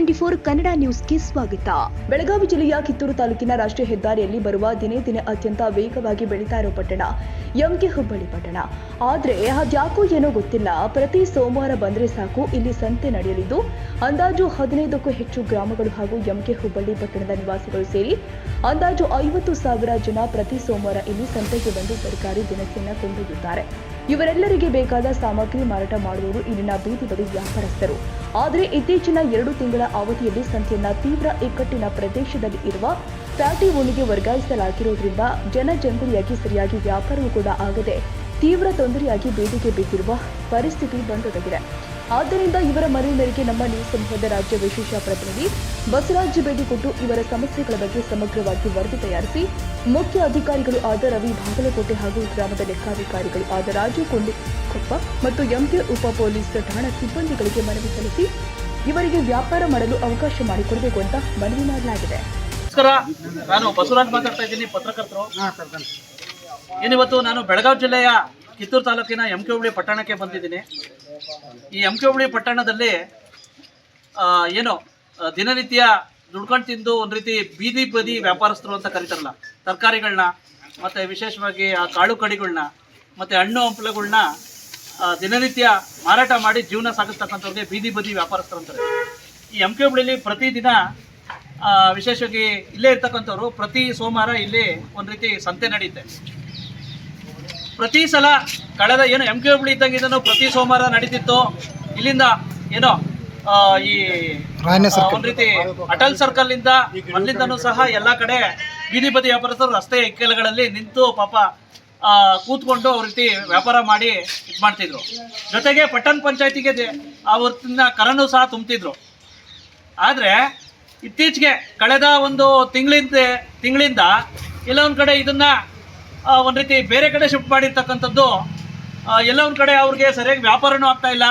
Twenty four Kannada ನ್ಯೂಸ್ಗೆ ಸ್ವಾಗತ. ಬೆಳಗಾವಿ ಜಿಲ್ಲೆಯ ಕಿತ್ತೂರು ತಾಲೂಕಿನ ರಾಷ್ಟ್ರೀಯ ಹೆದ್ದಾರಿಯಲ್ಲಿ ಬರುವ ದಿನೇ ದಿನೇ ಅತ್ಯಂತ ವೇಗವಾಗಿ ಬೆಳೀತಾ ಇರೋ ಪಟ್ಟಣ ಎಂಕೆ ಹುಬ್ಬಳ್ಳಿ ಪಟ್ಟಣ. ಆದರೆ ಅದ್ಯಾಕೋ ಏನೋ ಗೊತ್ತಿಲ್ಲ. ಪ್ರತಿ ಸೋಮವಾರ ಬಂದರೆ ಸಾಕು, ಇಲ್ಲಿ ಸಂತೆ ನಡೆಯಲಿದ್ದು, ಅಂದಾಜು ಹದಿನೈದಕ್ಕೂ ಹೆಚ್ಚು ಗ್ರಾಮಗಳು ಹಾಗೂ ಎಂಕೆ ಹುಬ್ಬಳ್ಳಿ ಪಟ್ಟಣದ ನಿವಾಸಿಗಳು ಸೇರಿ ಅಂದಾಜು ಐವತ್ತು ಸಾವಿರ ಜನ ಪ್ರತಿ ಸೋಮವಾರ ಇಲ್ಲಿ ಸಂತೆಗೆ ಬಂದು ಸರ್ಕಾರಿ ದಿನಸಿಯನ್ನು ಕೊಂಡೊಯ್ಯುತ್ತಾರೆ. ಇವರೆಲ್ಲರಿಗೆ ಬೇಕಾದ ಸಾಮಗ್ರಿ ಮಾರಾಟ ಮಾಡುವವರು ಇಲ್ಲಿನ ಬೀದಿ ಬದಿ ವ್ಯಾಪಾರಸ್ಥರು. ಆದರೆ ಇತ್ತೀಚಿನ ಎರಡು ತಿಂಗಳ ಅವಧಿಯಲ್ಲಿ ಸಂತೆಯನ್ನ ತೀವ್ರ ಇಕ್ಕಟ್ಟಿನ ಪ್ರದೇಶದಲ್ಲಿ ಇರುವ ಪ್ಯಾಟಿ ಓಣಿಗೆ ವರ್ಗಾಯಿಸಲಾಗಿರುವುದರಿಂದ ಜನಜಂಗುಳಿಯಾಗಿ ಸರಿಯಾಗಿ ವ್ಯಾಪಾರವೂ ಕೂಡ ಆಗದೆ ತೀವ್ರ ತೊಂದರೆಯಾಗಿ ಬೇಡಿಕೆ ಬಿದ್ದಿರುವ ಪರಿಸ್ಥಿತಿ ಬಂದೊದಗಿದೆ. ಆದ್ದರಿಂದ ಇವರ ಮನವಿ ಮೇರೆಗೆ ನಮ್ಮ ನ್ಯೂಸ್ ಸಮೂಹದ ರಾಜ್ಯ ವಿಶೇಷ ಪ್ರತಿನಿಧಿ ಬಸವರಾಜ್ ಭೇಟಿ ಕೊಟ್ಟು ಇವರ ಸಮಸ್ಯೆಗಳ ಬಗ್ಗೆ ಸಮಗ್ರವಾಗಿ ವರದಿ ತಯಾರಿಸಿ ಮುಖ್ಯ ಅಧಿಕಾರಿಗಳು ಆದ ರವಿ ಬಾಗಲಕೋಟೆ ಹಾಗೂ ಗ್ರಾಮದ ಲೆಕ್ಕಾಧಿಕಾರಿಗಳು ಆದ ರಾಜು ಕೊಂಡಿಕೊಪ್ಪ ಮತ್ತು ಎಂಕೆ ಉಪ ಪೊಲೀಸ್ ಠಾಣಾ ಸಿಬ್ಬಂದಿಗಳಿಗೆ ಮನವಿ ಸಲ್ಲಿಸಿ ಇವರಿಗೆ ವ್ಯಾಪಾರ ಮಾಡಲು ಅವಕಾಶ ಮಾಡಿಕೊಡಬೇಕು ಅಂತ ಮನವಿ ಮಾಡಲಾಗಿದೆ. ನಮಸ್ಕಾರ. ನಾನು ಬಸವರಾಜ್ ಮಾತಾಡ್ತಾ ಇದ್ದೀನಿ ಪತ್ರಕರ್ತರು. ಏನಿವತ್ತು ನಾನು ಬೆಳಗಾವಿ ಜಿಲ್ಲೆಯ ಕಿತ್ತೂರು ತಾಲೂಕಿನ ಎಂ ಕೆ ಹುಬ್ಳಿ ಪಟ್ಟಣಕ್ಕೆ ಬಂದಿದ್ದೀನಿ. ಈ ಎಂ ಕೆ ಹುಬ್ಳಿ ಪಟ್ಟಣದಲ್ಲಿ ಏನು ದಿನನಿತ್ಯ ದುಡ್ಕೊಂಡು ತಿಂದು ಒಂದು ರೀತಿ ಬೀದಿ ಬದಿ ವ್ಯಾಪಾರಸ್ಥರು ಅಂತ ಕರೀತಾರಲ್ಲ ತರಕಾರಿಗಳನ್ನ ಮತ್ತು ವಿಶೇಷವಾಗಿ ಆ ಕಾಳು ಕಡಿಗಳನ್ನ ಮತ್ತು ಹಣ್ಣು ಹಂಪಲುಗಳನ್ನ ದಿನನಿತ್ಯ ಮಾರಾಟ ಮಾಡಿ ಜೀವನ ಸಾಗಿಸ್ತಕ್ಕಂಥವ್ರಿಗೆ ಬೀದಿ ಬದಿ ವ್ಯಾಪಾರಸ್ಥರು ಅಂತಾರೆ. ಈ ಎಂ ಕೆ ಹುಬ್ಳಿಲಿ ಪ್ರತಿದಿನ ವಿಶೇಷವಾಗಿ ಇಲ್ಲೇ ಇರ್ತಕ್ಕಂಥವ್ರು ಪ್ರತಿ ಸೋಮವಾರ ಇಲ್ಲಿ ಒಂದು ರೀತಿ ಸಂತೆ ನಡೆಯುತ್ತೆ. ಪ್ರತಿ ಸಲ ಕಳೆದ ಏನು ಎಂ ಕೆ ಹುಬ್ಳಿ ಇದನ್ನು ಪ್ರತಿ ಸೋಮವಾರ ನಡೀತಿತ್ತು. ಇಲ್ಲಿಂದ ಏನೋ ಈ ಒಂದ್ ರೀತಿ ಅಟಲ್ ಸರ್ಕಲ್ ಇಂದ ಮೊದ್ಲಿಂದನೂ ಸಹ ಎಲ್ಲಾ ಕಡೆ ಬೀದಿ ಬದಿ ವ್ಯಾಪಾರಸ್ಥರು ರಸ್ತೆ ಇಕ್ಕೆಲಗಳಲ್ಲಿ ನಿಂತು ಪಾಪ ಆ, ಕೂತ್ಕೊಂಡು ಅವ್ರ ರೀತಿ ವ್ಯಾಪಾರ ಮಾಡಿ ಇದು ಮಾಡ್ತಿದ್ರು. ಜೊತೆಗೆ ಪಟ್ಟಣ ಪಂಚಾಯತಿಗೆ ಅವ್ರನ್ನ ಕರನು ಸಹ ತುಂಬ್ತಿದ್ರು. ಆದರೆ ಇತ್ತೀಚೆಗೆ ಕಳೆದ ಒಂದು ತಿಂಗಳಿಂದ ತಿಂಗಳಿಂದ ಎಲ್ಲ ಒಂದು ಕಡೆ ಇದನ್ನ ಒಂದ್ ರೀತಿ ಬೇರೆ ಕಡೆ ಶಿಫ್ಟ್ ಮಾಡಿರ್ತಕ್ಕಂಥದ್ದು ಎಲ್ಲೊಂದು ಕಡೆ ಅವ್ರಿಗೆ ಸರಿಯಾಗಿ ವ್ಯಾಪಾರನೂ ಆಗ್ತಾ ಇಲ್ಲ.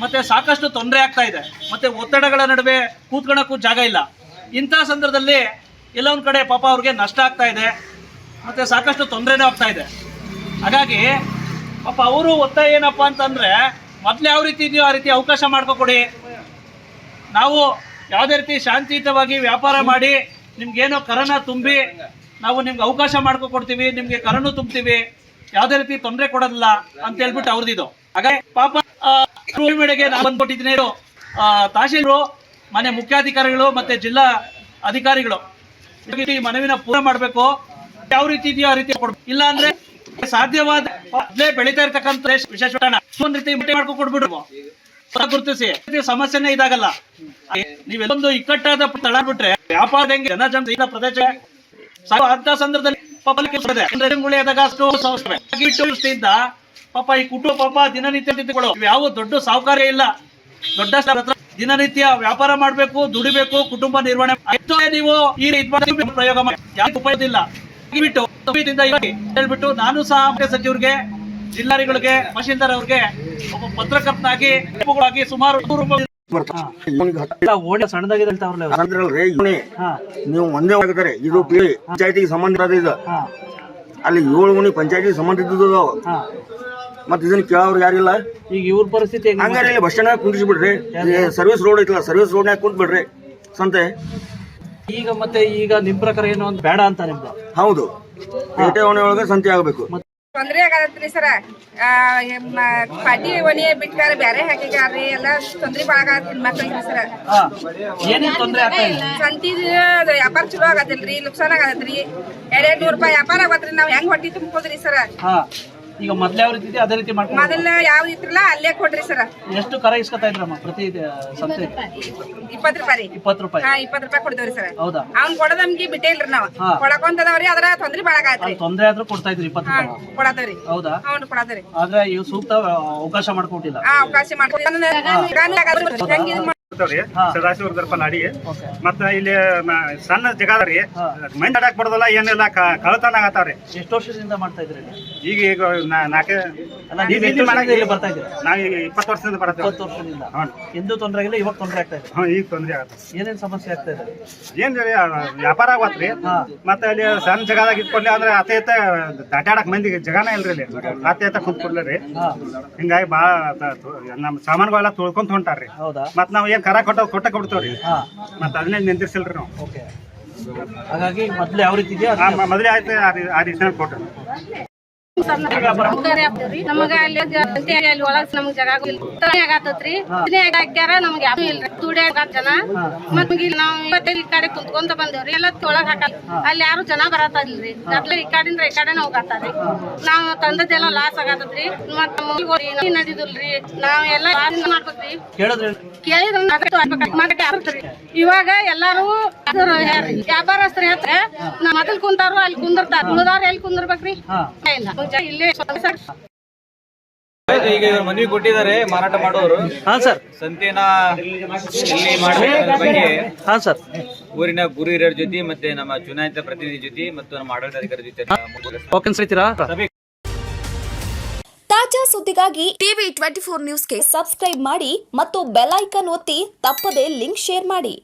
ಮತ್ತೆ ಸಾಕಷ್ಟು ತೊಂದರೆ ಆಗ್ತಾ ಇದೆ. ಮತ್ತೆ ಒತ್ತಡಗಳ ನಡುವೆ ಕೂತ್ಕೊಳ್ಳೋಕ್ಕೂ ಜಾಗ ಇಲ್ಲ. ಇಂಥ ಸಂದರ್ಭದಲ್ಲಿ ಎಲ್ಲ ಕಡೆ ಪಾಪ ಅವ್ರಿಗೆ ನಷ್ಟ ಆಗ್ತಾ ಇದೆ. ಮತ್ತೆ ಸಾಕಷ್ಟು ತೊಂದರೆನೂ ಆಗ್ತಾ ಇದೆ. ಹಾಗಾಗಿ ಪಾಪ ಅವರು ಒತ್ತಾಯ ಏನಪ್ಪ ಅಂತಂದ್ರೆ, ಮೊದ್ಲು ಯಾವ ರೀತಿ ಇದೆಯೋ ಆ ರೀತಿ ಅವಕಾಶ ಮಾಡ್ಕೊಕೊಡಿ. ನಾವು ಯಾವುದೇ ರೀತಿ ಶಾಂತಿಯುತವಾಗಿ ವ್ಯಾಪಾರ ಮಾಡಿ, ನಿಮ್ಗೇನೋ ಕರೋನಾ ತುಂಬಿ ನಾವು ನಿಮ್ಗೆ ಅವಕಾಶ ಮಾಡ್ಕೊಡ್ತೀವಿ ನಿಮ್ಗೆ ಕರನು ತುಂಬ್ತೀವಿ ಯಾವ್ದೇ ರೀತಿ ತೊಂದರೆ ಕೊಡೋದಿಲ್ಲ ಅಂತ ಹೇಳ್ಬಿಟ್ಟು ಅವ್ರದ್ದು. ಹಾಗೆ ಪಾಪ ಮೇಡೆಗೆ ನಾನು ಬಂದ್ಕೊಟ್ಟಿದ್ದೀನಿ ಆ, ತಹಶೀಲ್ರು ಮನೆ ಮುಖ್ಯಾಧಿಕಾರಿಗಳು ಮತ್ತೆ ಜಿಲ್ಲಾ ಅಧಿಕಾರಿಗಳು ಈ ಮನವಿನ ಪೂರ ಮಾಡಬೇಕು. ಯಾವ ರೀತಿ ಇದೆಯೋ ಆ ರೀತಿ ಕೊಡ್ಬೇಕು. ಇಲ್ಲ ಅಂದ್ರೆ ಸಾಧ್ಯವಾದ ಬೆಳೀತಾ ಇರ್ತಕ್ಕಂಥ ವಿಶೇಷ ಒಂದ್ ರೀತಿ ಮಾಡ್ಕೊ ಕೊಡ್ಬಿಡ್ರು. ಗುರುತಿಸಿ. ಸಮಸ್ಯೆನೇ ಇದಾಗಲ್ಲ. ನೀವೆಲ್ಲೊಂದು ಇಕ್ಕಟ್ಟಾದ ತಳ ಬಿಟ್ರೆ ವ್ಯಾಪಾರ ಹೆಂಗೆ ಜನ ಜನ ಪ್ರದೇಶ ಅಂತ ಸಂದರ್ಭದಲ್ಲಿ ಇಟ್ಟು ಪಾಪ ಈ ಕುಟುಂಬ ಪಾಪ ದಿನನಿತ್ಯ ಯಾವ ದೊಡ್ಡ ಸಾಹುಕಾರ್ಯ ಇಲ್ಲ. ದೊಡ್ಡ ದಿನನಿತ್ಯ ವ್ಯಾಪಾರ ಮಾಡಬೇಕು, ದುಡಿಬೇಕು, ಕುಟುಂಬ ನಿರ್ವಹಣೆ ನೀವು ಈ ರೀತಿ ಪ್ರಯೋಗ ಮಾಡಿ. ಯಾಕೆ ಉಪಯೋಗ ಇಲ್ಲ. ಹೇಳ್ಬಿಟ್ಟು ನಾನು ಸಹ ಮುಖ್ಯ ಸಚಿವರಿಗೆ ಜಿಲ್ಲಾಧಿಕಾರಿಗಳಿಗೆ ತಹಶೀಲ್ದಾರ್ ಅವ್ರಿಗೆ ಒಬ್ಬ ಪತ್ರಕರ್ತನಾಗಿ ಸುಮಾರು ಸಣ್ಣದಾಗಿದೆ ನೀವು ಒಂದೇ ಆಗಿದ್ದಾರೆ. ಇದು ಪಂಚಾಯತಿಗೆ ಸಂಬಂಧ ಇರೋದು ಇದು. ಅಲ್ಲಿ ಏಳು ಮನಿ ಪಂಚಾಯತಿಗೆ ಸಂಬಂಧ ಇದ್ದದ್ದು ಮತ್ತೆ ಇದನ್ನ ಕೇಳೋರು ಯಾರಿಲ್ಲ ಈಗ ಇವ್ರ ಪರಿಸ್ಥಿತಿ ಹೆಂಗ್ ಹಂಗಾರೆ ಇಲ್ಲಿ ಬಸ್ ಸ್ಟ್ಯಾಂಡ್ ಕುಂದಿಸಿ ಬಿಡ್ರಿ ಸರ್ವಿಸ್ ರೋಡ್ ಐತಲ್ಲ ಸರ್ವಿಸ್ ರೋಡ್ ಕುಂತ್ ಬಿಡ್ರಿ ಸಂತೆ? ಈಗ ಮತ್ತೆ ಈಗ ನಿಮ್ ಪ್ರಕಾರ ಏನು ಅಂತ ಬೇಡ ಅಂತ ನಿಮ್ದು? ಹೌದು. ಪೇಟೆ ಓಣಿ ಒಳಗೆ ಸಂತೆ ಆಗಬೇಕು. ತೊಂದ್ರೆ ಆಗತ್ರಿ ಸರ. ಪಾಟಿ ಒಣಿ ಬಿಟ್ಟಾರ ಬ್ಯಾರೆ ಹಾಕಿಗಾರ್ರಿ ಎಲ್ಲ ತೊಂದ್ರೆ ಬಾಳ ಆಗತ್ರಿ ಮಕ್ಳಿಗೆ ಸರ. ಹಾ ಏನೇನ್ ತೊಂದ್ರೆ ಆಗ್ತಾ ಇಲ್ಲ? ಸಂತಿ ವ್ಯಾಪಾರ ಚಲೋ ಆಗತ್ತಿಲ್ರಿ ನುಕ್ಸಾನ್ ಆಗತ್ರಿ ಎರಡ್ ಎರಡ್ ನೂರ್ ರೂಪಾಯಿ ವ್ಯಾಪಾರ ಆಗತ್ರಿ ನಾವ್ ಹೆಂಗ್ ಹೊಟ್ಟಿ ತುಂಬೋದ್ರಿ ಸರ. ಈಗ ಮೊದ್ಲು ಯಾವ ರೀತಿ ಇದೆ ಅದೇ ರೀತಿ ಮಾಡ್ಕೊಂಡು ಮೊದಲ ಯಾವ್ದು ಇತ್ರಲ್ಲ ಅಲ್ಲೇ ಕೊಡ್ರಿ ಸರ. ಎಷ್ಟು ಕರ ಇಸ್ಕೊತಾ ಇದ್ರಮ್ಮ ಪ್ರತಿ ಸಂತೆ? ಇಪ್ಪತ್ ರೂಪಾಯಿ. ರೀ ಇಪ್ಪತ್ತು ರೂಪಾಯಿ. ಹಾ ಇಪ್ಪತ್ ರೂಪಾಯಿ ಕೊಡ್ತೇವ್ರಿ ಸರ್. ಹೌದಾ? ಅವ್ನ್ ಕೊಡೋದಮ್ಗಿ ಬಿಟ್ಟೇಲ್ರಿ ನಾವ್. ಹಾ. ಕೊಡಕೊಂತದವ್ರಿ ಅದ್ರ ತೊಂದ್ರೆ ಬಾಳ ಅಲ್ಲಿ ತೊಂದ್ರೆ ಆದ್ರೂ ಕೊಡ್ತಾ ಇದ್ರಿ ಇಪ್ಪತ್ತು ಹಾ ರೂಪಾಯಿ. ಕೊಡತೇವ್ರಿ ಹೌದಾ? ಅವ್ನು ಕೊಡತೇವ್ರಿ ಆದ್ರೆ ಇವ್ ಸೂಕ್ತ ಅವಕಾಶ ಮಾಡ್ಕೊಟ್ಟಿಲ್ಲ. ಆ ಅವಕಾಶ ಮಾಡ್ಕೊಡಿ ಹೆಂಗ್ ಇದ್ ಮಾಡ್- ಇರ್ತಾವ್ರಿ ಹಾ. ಸದಾಶಿವ ದರ್ಪ ನಾಡಿ. ಮತ್ತ ಇಲ್ಲಿ ಸಣ್ಣ ಜಗ ಮೈಂಡ್ ರೀ ಬಡದಲ್ಲ ಏನಿಲ್ಲ ಕಳ್ತನ ಆಗತ್ತಾವ್ರಿ. ಎಷ್ಟು ವರ್ಷದಿಂದ ಮಾಡ್ತಾ ಇದ್ರಿ ಈಗ ಈಗ ನಾಲ್ಕೆ ಅಲ್ಲ ನೀವು ಎಷ್ಟು ಇಲ್ಲಿ ಬರ್ತಾ ಇದ್ದೀರಾ? ನಾವ್ ಈಗ ಇಪ್ಪತ್ತು ವರ್ಷದಿಂದ ಬರತ್ತೇವೆ ಇಪ್ಪತ್ತು ವರ್ಷದಿಂದ. ಹಾ. ಎಂದೂ ತೊಂದರೆ ಆಗಿಲ್ಲ ಇವಾಗ ತೊಂದರೆ ಆಗ್ತಾ ಇದೆ. ಹ್ಞೂ ಈಗ ತೊಂದ್ರೆ ಆಗತ್ತ. ಏನೇನ್ ಸಮಸ್ಯೆ ಆಗ್ತಾ ಇದೆ? ಏನ್ ರೀ ವ್ಯಾಪಾರ ಆಗತ್ರಿ ಹಾ. ಮತ್ತೆ ಅಲ್ಲಿ ಸಣ್ಣ ಜಗದಾಗ ಇಟ್ಕೊಂಡ್ಲಿ ಅಂದ್ರೆ ಅತೆ ಅತ್ತ ದಾಟ್ಯಾಡಕ್ ಮಂದಿ ಜಗಾನ ಇಲ್ರಿ ಇಲ್ಲಿ ಅತೆ ಅತ್ತ ಕುಂತ್ ಕೊಡ್ಲಿ ಹಾ. ಹಿಂಗಾಗಿ ಭಾಳ ನಮ್ಮ ಸಾಮಾನುಗಳೆಲ್ಲ ತೊಳ್ಕೊಂತ ಹೊಂಟಾರ್ರಿ ಹೌದಾ? ಮತ್ ನಾವ್ ಏನ್ ಕರ ಕೊಟ್ಟ ಕೊಟ್ಟ ಕೊಡ್ತೇವ್ರಿ. ಹಾ. ಮತ್ತೆ ಅದನ್ನೇ ನಿಂದಿರ್ಸಿಲ್ರಿ ನಾವು. ಓಕೆ. ಹಾಗಾಗಿ ಮೊದ್ಲು ಯಾವ ರೀತಿ ಇದೆಯೋ ಆ, ಮ- ಮೊದಲೇ ಆಯ್ತು ಆ ರೀ- ಆ ರೀತಿ ಕೊಟ್ರು ನಮಗ ಅಲ್ಲಿ ಅಲ್ಲಿ ಒಳಗ್ ನಮ್ಗ್ ಜಾಗ ಆಗತ್ತತ್ರಿ ಹಾಕ್ಯಾರ ನಮ್ಗೆ ಯಾರು ಇಲ್ರಿ? ತುಡಿ ಜನ ಮತ್ ನಾವ್ ಇವತ್ತೇ ಈ ಕಡೆ ಕುಂತ್ಕೊಂತ ಬಂದೇವ್ರಿ ಎಲ್ಲ ತೊಳಗ್ ಹಾಕಲ್ಲ ಅಲ್ಲಿ ಯಾರು ಜನ ಬರತ್ತಿಲ್ರಿ ಅದ್ಲ ಈ ಕಡೆಯಿಂದ ಈ ಕಡೆನ ಹೋಗತ್ತಾರಿ ನಾವ್ ತಂದದ್ದೆಲ್ಲ ಲಾಸ್ ಆಗತ್ತತ್ರಿ ಮತ್ ನಡಿದಿಲ್ರಿ ನಾವ್ ಎಲ್ಲ ಮಾಡ್ಬೇಕ್ರಿ ಕೇಳಿದ್ರೆ ಇವಾಗ ಎಲ್ಲಾರು. ವ್ಯಾಪಾರಸ್ಥರು ಹೇಳ್ತಾರೆ ನಾ ಮೊದಲ್ ಕುಂತಾರು ಅಲ್ಲಿ ಕುಂದಿರ್ತಾರ. ಉಳಿದವ್ರು ಎಲ್ಲಿ ಕುಂದಿರ್ಬೇಕ್ರಿ ಇಲ್ಲ. ಇಲ್ಲೇ ಈಗ ಇವರು ಮನವಿ ಕೊಟ್ಟಿದ್ದಾರೆ ಮಾರಾಟ ಮಾಡೋರು. ಹಾ ಸರ್. ಸಂತೆನ ಇಲ್ಲಿ ಮಾಡಿ ಬಗ್ಗೆ. ಹಾ ಸರ್. ಊರಿನ ಗುರು ಹಿರಿಯರ ಜೊತೆ ಮತ್ತೆ ನಮ್ಮ ಚುನಾಯಿತ ಪ್ರತಿನಿಧಿ ಜೊತೆ ಮತ್ತು ನಮ್ಮ ಆಡಳಿತಾಧಿಕಾರಿ ಜೊತೆ ಓಕೆ ಅನ್ಸೈತೀರಾ? ತಾಜಾ ಸುದ್ದಿಗಾಗಿ ಟಿವಿ ಟ್ವೆಂಟಿ ಫೋರ್ ನ್ಯೂಸ್ಗೆ ಸಬ್ಸ್ಕ್ರೈಬ್ ಮಾಡಿ ಮತ್ತು ಬೆಲ್ ಐಕಾನ್ ಒತ್ತಿ ತಪ್ಪದೇ ಲಿಂಕ್ ಶೇರ್ ಮಾಡಿ.